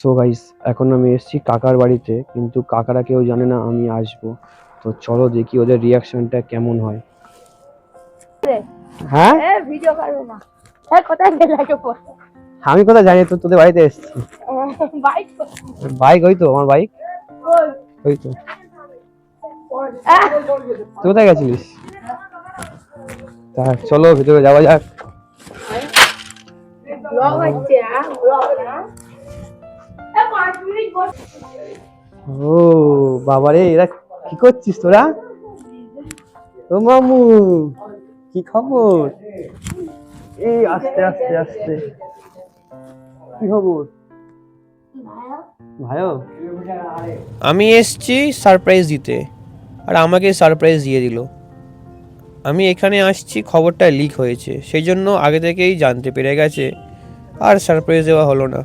So guys এখন আমি এসেছি কাকার বাড়িতে কিন্তু কাকারা কেউ জানে না আমি আসব। তো চলো দেখি ওদের রিয়াকশনটা কেমন হয়। হ্যাঁ? এ ভিডিও করবে না। কোথায় আমি কোথায় জানি তো তোদের বাড়িতে এসেছি। বাইক বাইক ওই তো আমার বাইক ওই। তো। তুই কোথায় গেছিলিস? তা চলো ভিতরে যাওয়া যাক। ব্লগ হচ্ছে হ্যাঁ? ব্লগ না? মিনিট বস ও, বাবারে, এরা কি করছিস তোরা? ও মামু, কি খবর? এই আস্তে আস্তে আস্তে। কি খবর? ভাইও আমি এসছি সারপ্রাইজ দিতে, আর আমাকে সারপ্রাইজ দিয়ে দিল। আমি এখানে আসছি, খবরটা লিক হয়েছে, সেই জন্য আগে থেকেই জানতে পেরে গেছে, আর সারপ্রাইজ দেওয়া হলো না।